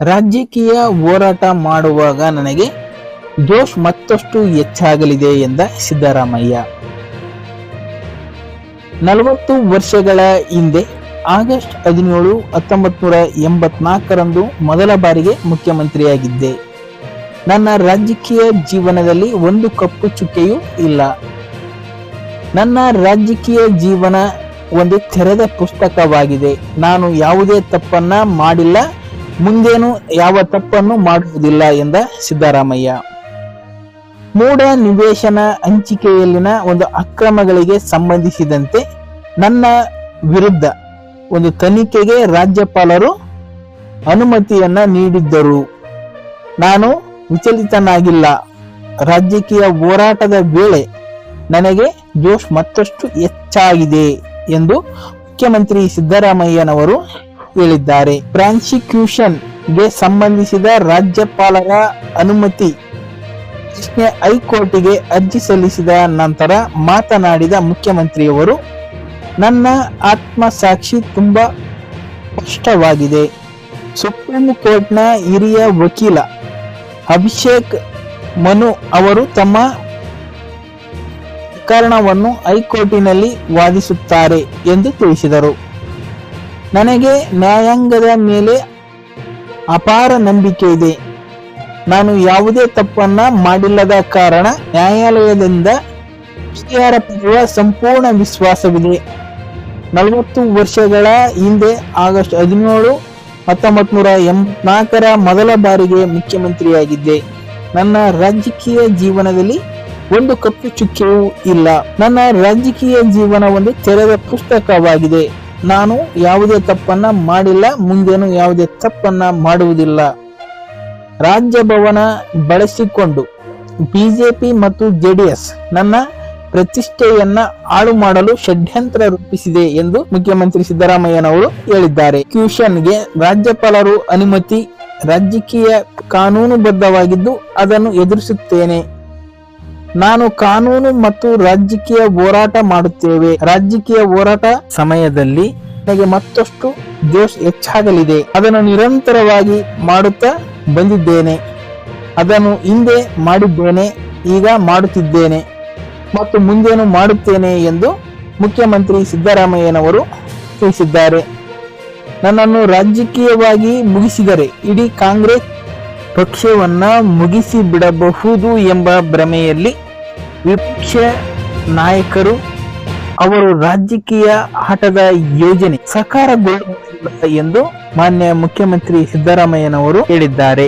ರಾಜಕೀಯ ಹೋರಾಟ ಮಾಡುವಾಗ ನನಗೆ ಜೋಶ್ ಮತ್ತಷ್ಟು ಹೆಚ್ಚಾಗಲಿದೆ ಎಂದ ಸಿದ್ದರಾಮಯ್ಯ. ನಲವತ್ತು ವರ್ಷಗಳ ಹಿಂದೆ ಆಗಸ್ಟ್ ಹದಿನೇಳು ಹತ್ತೊಂಬತ್ ನೂರ ಎಂಬತ್ನಾಲ್ಕರಂದು ಮೊದಲ ಬಾರಿಗೆ ಮುಖ್ಯಮಂತ್ರಿಯಾಗಿದ್ದೆ. ನನ್ನ ರಾಜಕೀಯ ಜೀವನದಲ್ಲಿ ಒಂದು ಕಪ್ಪು ಚುಕ್ಕೆಯೂ ಇಲ್ಲ. ನನ್ನ ರಾಜಕೀಯ ಜೀವನ ಒಂದು ತೆರೆದ ಪುಸ್ತಕವಾಗಿದೆ. ನಾನು ಯಾವುದೇ ತಪ್ಪನ್ನ ಮಾಡಿಲ್ಲ. ಮುಂದೇನು ಯಾವ ತಪ್ಪನ್ನು ಮಾಡುವುದಿಲ್ಲ ಎಂದ ಸಿದ್ದರಾಮಯ್ಯ. ಮೂಢ ನಿವೇಶನ ಹಂಚಿಕೆಯಲ್ಲಿನ ಒಂದು ಅಕ್ರಮಗಳಿಗೆ ಸಂಬಂಧಿಸಿದಂತೆ ನನ್ನ ವಿರುದ್ಧ ಒಂದು ತನಿಖೆಗೆ ರಾಜ್ಯಪಾಲರು ಅನುಮತಿಯನ್ನ ನೀಡಿದ್ದರು. ನಾನು ವಿಚಲಿತನಾಗಿಲ್ಲ. ರಾಜಕೀಯ ಹೋರಾಟದ ವೇಳೆ ನನಗೆ ಜೋಶ್ ಮತ್ತಷ್ಟು ಹೆಚ್ಚಾಗಿದೆ ಎಂದು ಮುಖ್ಯಮಂತ್ರಿ ಸಿದ್ದರಾಮಯ್ಯನವರು ಹೇಳಿದ್ದಾರೆ. ಪ್ರಾನ್ಸಿಕ್ಯೂಷನ್ಗೆ ಸಂಬಂಧಿಸಿದ ರಾಜ್ಯಪಾಲರ ಅನುಮತಿ ಹೈಕೋರ್ಟಿಗೆ ಅರ್ಜಿ ಸಲ್ಲಿಸಿದ ನಂತರ ಮಾತನಾಡಿದ ಮುಖ್ಯಮಂತ್ರಿಯವರು, ನನ್ನ ಆತ್ಮಸಾಕ್ಷಿ ತುಂಬಾ ಸ್ಪಷ್ಟವಾಗಿದೆ. ಸುಪ್ರೀಂ ಕೋರ್ಟ್ನ ಹಿರಿಯ ವಕೀಲ ಅಭಿಷೇಕ್ ಮನು ಅವರು ತಮ್ಮ ಪ್ರಕರಣವನ್ನು ಹೈಕೋರ್ಟಿನಲ್ಲಿ ವಾದಿಸುತ್ತಾರೆ ಎಂದು ತಿಳಿಸಿದರು. ನನಗೆ ನ್ಯಾಯಾಂಗದ ಮೇಲೆ ಅಪಾರ ನಂಬಿಕೆ ಇದೆ. ನಾನು ಯಾವುದೇ ತಪ್ಪನ್ನ ಮಾಡಿಲ್ಲದ ಕಾರಣ ನ್ಯಾಯಾಲಯದಿಂದ ಪರಿಹಾರ ಪಡೆಯುವ ಸಂಪೂರ್ಣ ವಿಶ್ವಾಸವಿದೆ. ನಲವತ್ತು ವರ್ಷಗಳ ಹಿಂದೆ ಆಗಸ್ಟ್ ಹದಿನೇಳು ಹತ್ತೊಂಬತ್ ನೂರ ಎಂಬತ್ನಾಲ್ಕರ ಮೊದಲ ಬಾರಿಗೆ ಮುಖ್ಯಮಂತ್ರಿಯಾಗಿದ್ದೆ. ನನ್ನ ರಾಜಕೀಯ ಜೀವನದಲ್ಲಿ ಒಂದು ಕಪ್ಪು ಚುಕ್ಕೆಯೂ ಇಲ್ಲ. ನನ್ನ ರಾಜಕೀಯ ಜೀವನ ಒಂದು ತೆರೆದ ಪುಸ್ತಕವಾಗಿದೆ. ನಾನು ಯಾವುದೇ ತಪ್ಪನ್ನ ಮಾಡಿಲ್ಲ, ಮುಂದೇನು ಯಾವುದೇ ತಪ್ಪನ್ನ ಮಾಡುವುದಿಲ್ಲ. ರಾಜ್ಯಭವನ ಬಳಸಿಕೊಂಡು ಬಿಜೆಪಿ ಮತ್ತು ಜೆಡಿಎಸ್ ನನ್ನ ಪ್ರತಿಷ್ಠೆಯನ್ನ ಹಾಳು ಮಾಡಲು ಷಡ್ಯಂತ್ರ ರೂಪಿಸಿದೆ ಎಂದು ಮುಖ್ಯಮಂತ್ರಿ ಸಿದ್ದರಾಮಯ್ಯನವರು ಹೇಳಿದ್ದಾರೆ. ಕ್ಯೂಷನ್ಗೆ ರಾಜ್ಯಪಾಲರು ಅನುಮತಿ, ರಾಜಕೀಯ ಕಾನೂನುಬದ್ಧವಾಗಿದ್ದು ಅದನ್ನು ಎದುರಿಸುತ್ತೇನೆ. ನಾನು ಕಾನೂನು ಮತ್ತು ರಾಜಕೀಯ ಹೋರಾಟ ಮಾಡುತ್ತೇವೆ. ರಾಜಕೀಯ ಹೋರಾಟ ಸಮಯದಲ್ಲಿ ನನಗೆ ಮತ್ತಷ್ಟು ಜೋಶ್ ಹೆಚ್ಚಾಗಲಿದೆ. ಅದನ್ನು ನಿರಂತರವಾಗಿ ಮಾಡುತ್ತಾ ಬಂದಿದ್ದೇನೆ. ಅದನ್ನು ಹಿಂದೆ ಮಾಡಿದ್ದೇನೆ, ಈಗ ಮಾಡುತ್ತಿದ್ದೇನೆ ಮತ್ತು ಮುಂದೇನು ಮಾಡುತ್ತೇನೆ ಎಂದು ಮುಖ್ಯಮಂತ್ರಿ ಸಿದ್ದರಾಮಯ್ಯನವರು ತಿಳಿಸಿದ್ದಾರೆ. ನನ್ನನ್ನು ರಾಜಕೀಯವಾಗಿ ಮುಗಿಸಿದರೆ ಇಡೀ ಕಾಂಗ್ರೆಸ್ ಪಕ್ಷವನ್ನ ಮುಗಿಸಿ ಬಿಡಬಹುದು ಎಂಬ ಭ್ರಮೆಯಲ್ಲಿ ವಿಪಕ್ಷ ನಾಯಕರು ಅವರು ರಾಜಕೀಯ ಆಟದ ಯೋಜನೆ ಸಕಾರಗೊಳ್ಳುವುದಿಲ್ಲ ಎಂದು ಮಾನ್ಯ ಮುಖ್ಯಮಂತ್ರಿ ಸಿದ್ದರಾಮಯ್ಯನವರು ಹೇಳಿದ್ದಾರೆ.